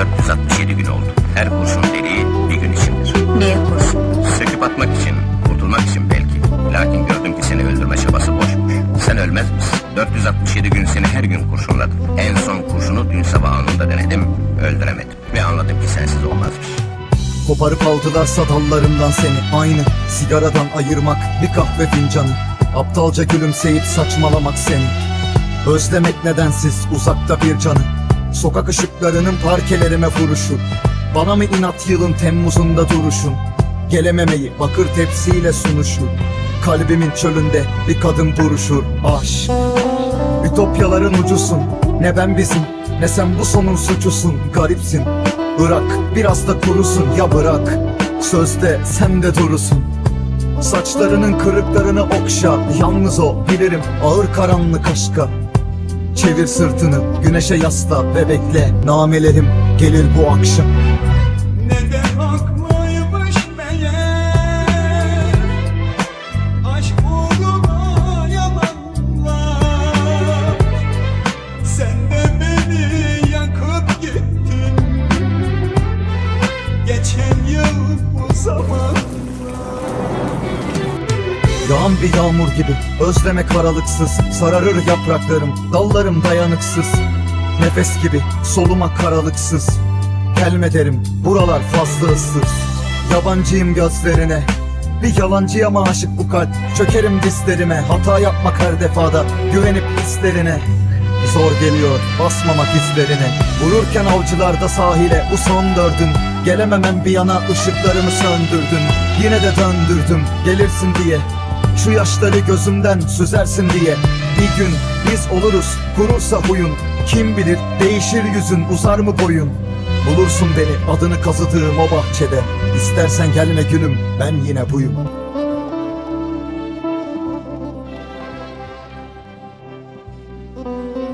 467 gün oldu. Her kurşun deliği bir gün içindir. Niye kurşun? Söküp atmak için, kurtulmak için belki. Lakin gördüm ki seni öldürme çabası boşmuş. Sen ölmez misin? 467 gün seni her gün kurşunladım. En son kurşunu dün sabah anında denedim, öldüremedim. Ve anladım ki sensiz olmazmış. Koparıp aldılar satallarından seni aynı Sigaradan ayırmak bir kahve fincanı Aptalca gülümseyip saçmalamak seni Özlemek nedensiz uzakta bir canı Sokak ışıklarının parkelerime vuruşu. Bana mı inat yılın Temmuz'unda duruşun? Gelememeyi bakır tepsiyle sunuşu. Kalbimin çölünde bir kadın buruşur Aşk Ütopyaların ucusun. Ne ben bizim ne sen bu sonun suçusun. Garipsin Bırak biraz da kurusun. Ya bırak Sözde sen de durusun. Saçlarının kırıklarını okşa. Yalnız o bilirim ağır karanlık aşka Çevir sırtını güneşe yasla ve bekle. Namelerim gelir bu akşam. Ne de haklıymış meğer? Aşk uğruna yalanlar. Sen de beni yakıp gittin. Geçen yıl bu zaman Yağan bir yağmur gibi özlemek aralıksız Sararır yapraklarım dallarım dayanıksız. Nefes gibi soluma karalıksız. Gelme derim buralar fazla ıssız. Yabancıyım gözlerine. Bir yalancıya mı aşık bu kalp? Çökerim dizlerime hata yapmak her defada. Güvenip hislerine. Zor geliyor basmamak izlerine. Vururken avcılarda sahile bu son dördün. Gelememem bir yana ışıklarımı söndürdün. Yine de döndürdüm gelirsin diye Şu yaşları gözümden süzersin diye. Bir gün biz oluruz kurursa huyun. Kim bilir değişir yüzün uzar mı boyun? Bulursun beni adını kazıdığım o bahçede. İstersen gelme gülüm ben yine buyum. Thank